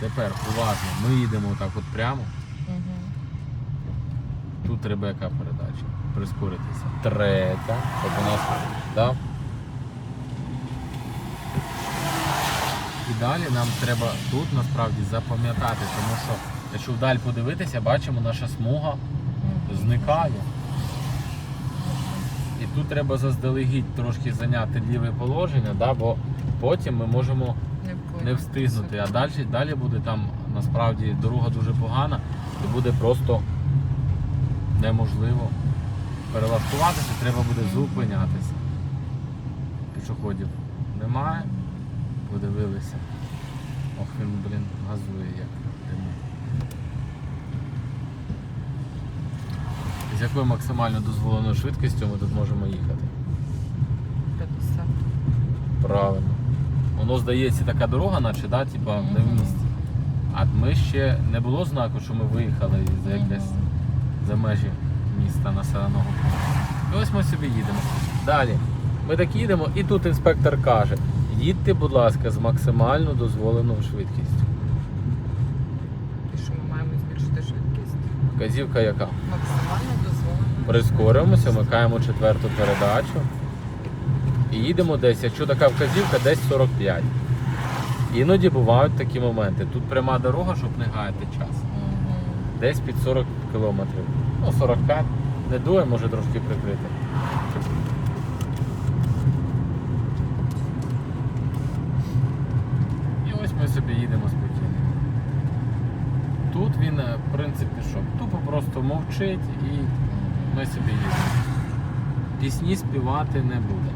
Тепер уважно, ми їдемо так от прямо. Угу. Тут треба яка передача? Прискоритися. Третя. Щоб у нас. Да? І далі нам треба тут насправді запам'ятати, тому що якщо вдаль подивитися, бачимо, наша смуга зникає. І тут треба заздалегідь трошки зайняти ліве положення, да, бо потім ми можемо Не, не встигнути. А далі, далі буде там насправді дорога дуже погана і буде просто неможливо перелаштуватися, треба буде зупинятися. Пішоходів немає. Подивилися. Ох, він, блін, газує як З якою максимально дозволеною швидкістю ми тут можемо їхати? 50. Правильно. Воно здається така дорога, наче, да, типа, не в місті. А ми ще не було знаку, що ми виїхали за якесь за межі міста населеного пункту. І ось ми собі їдемо. Далі. Ми так їдемо, і тут інспектор каже: їдьте, будь ласка, з максимально дозволеною швидкістю. І що ми маємо збільшити швидкість? Вказівка яка? Максимально дозволено. Прискоримося, вмикаємо четверту передачу. І їдемо десь, якщо така вказівка, десь 45. Іноді бувають такі моменти. Тут пряма дорога, щоб не гаяти час. Десь під 40 кілометрів. Ну, 45. Не дує, може трошки прикрити. І ось ми собі їдемо спокійно. Тут він, е, в принципі, що? Тупо просто мовчить і ми собі їдемо. Пісні співати не буде.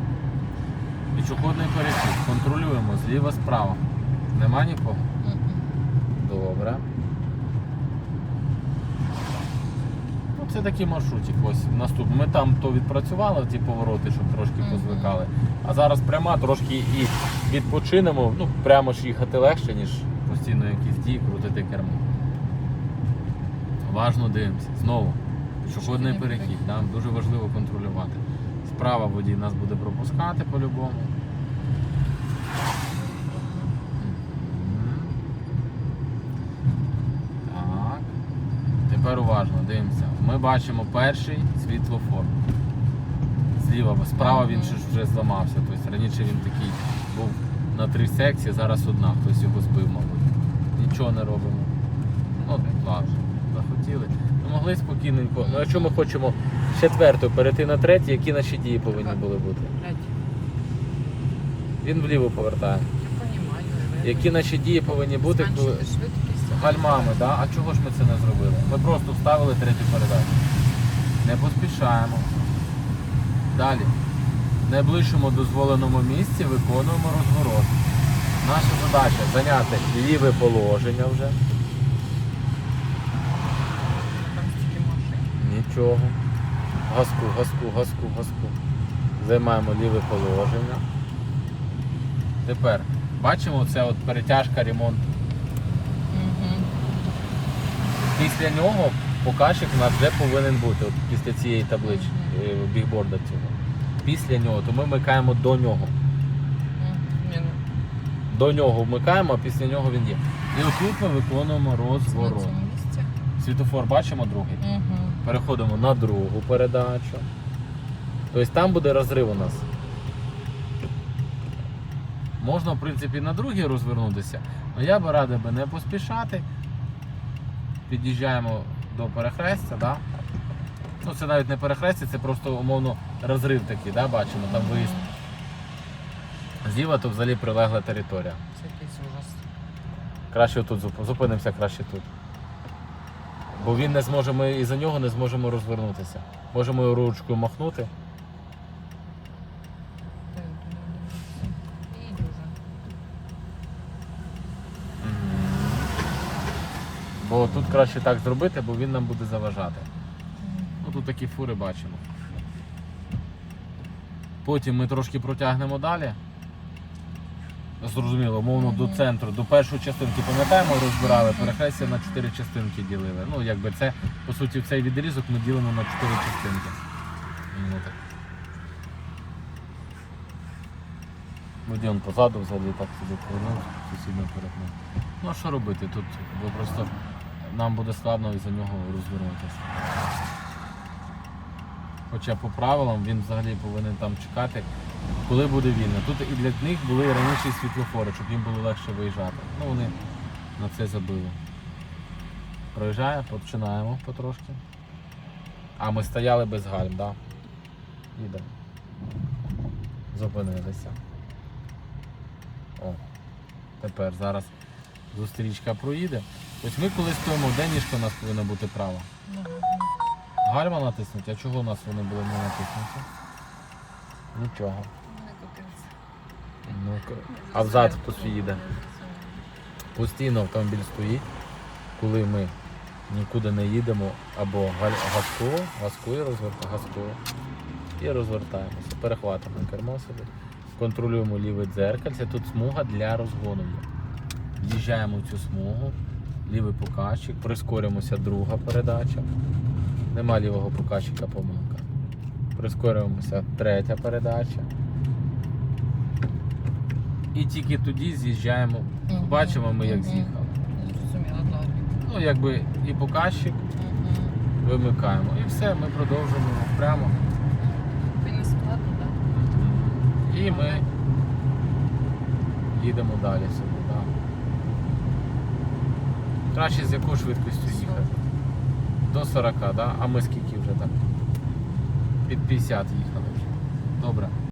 Пішохідний перехід. Контролюємо зліва справа. Нема нікого? Добре. Ну, це такий маршрутик. Ось наступний. Ми там то відпрацювали ті повороти, щоб трошки позвикали. А зараз пряма трошки і відпочинемо. Ну, прямо ж їхати легше, ніж постійно якісь дії крутити кермо. Важно дивимося. Знову. Пішохідний перехід. перехід. Дуже важливо контролювати. Справа водій нас буде пропускати по-любому. Так. Тепер уважно, дивимося. Ми бачимо перший світлофор. Зліва, справа він вже зламався. Тобто раніше він такий був на три секції, зараз одна, хтось його збив, мабуть. Нічого не робимо. Ну, ладно, захотіли. Могли спокійненько. Ну, якщо ми хочемо з четвертої перейти на третій, які наші дії повинні були бути? Він вліво повертає. Які наші дії повинні бути, коли гальмами, да? а чого ж ми це не зробили? Ми просто вставили третю передачу. Не поспішаємо. Далі. В найближчому дозволеному місці виконуємо розворот. Наша задача зайняти ліве положення вже. Нічого. Газку, газку, газку, газку. Займаємо ліве положення. Тепер бачимо це от перетяжка ремонт. Угу. Після нього показчик у нас вже повинен бути, от після цієї таблички, е, бігборда цього. Після нього, то ми вмикаємо до нього. Ну, До нього вмикаємо, а після нього він є. І отут ми виконуємо розворот. Світофор бачимо другий. Угу. Переходимо на другу передачу. Тобто там буде розрив у нас. Можна, в принципі, на другій розвернутися, але я би радив би не поспішати. Під'їжджаємо до перехрестя, да? ну це навіть не перехрестя, це просто умовно розрив такий, да? бачимо, там виїзд. Зліва то взагалі прилегла територія. Це якийсь ужас. Краще тут зупинимося краще тут. Бо він не зможе, ми і за нього не зможемо розвернутися. Можемо ручкою махнути. Бо тут краще так зробити, бо він нам буде заважати. Ну тут такі фури бачимо. Потім ми трошки протягнемо далі. Зрозуміло, мовно до центру, до першої частинки, пам'ятаємо, розбирали, перехрестя на чотири частинки ділили. Ну, якби це, по суті, цей відрізок ми ділимо на чотири частинки. Водіон позаду взагалі так собі повернув, сусідньо перетнув. Ну а що робити? Тут бо просто нам буде складно із-за нього розвернутися. Хоча по правилам він взагалі повинен там чекати, коли буде вільно. Тут і для них були раніше світлофори, щоб їм було легше виїжджати. Ну вони на це забили. Проїжджає, починаємо потрошки. А ми стояли без гальм, так? Да? Їдемо. Зупинилися. О. Тепер зараз зустрічка проїде. Ось ми коли стоїмо, де ніжка у нас повинна бути права? Гальма натиснути, а чого у нас вони були не натиснуті? Нічого. Ну, а взад хтось їде. Постійно автомобіль стоїть, коли ми нікуди не їдемо, або газку, газку і розверта, газку і розвертаємося. Перехватимо кермо собі, контролюємо ліве дзеркальце. Тут смуга для розгону. В'їжджаємо в цю смугу, лівий показчик, прискорюємося друга передача. Нема лівого показчика помилка. Прискорюємося третя передача. І тільки тоді з'їжджаємо. Бачимо ми, як з'їхали. Ну, якби і показчик вимикаємо. І все, ми продовжуємо прямо. Тобі не складно, так? І ми їдемо далі собі. Да. Краще з якою швидкістю їхати? До 40, да? а ми скільки вже так? Під 50 їхали. Добре.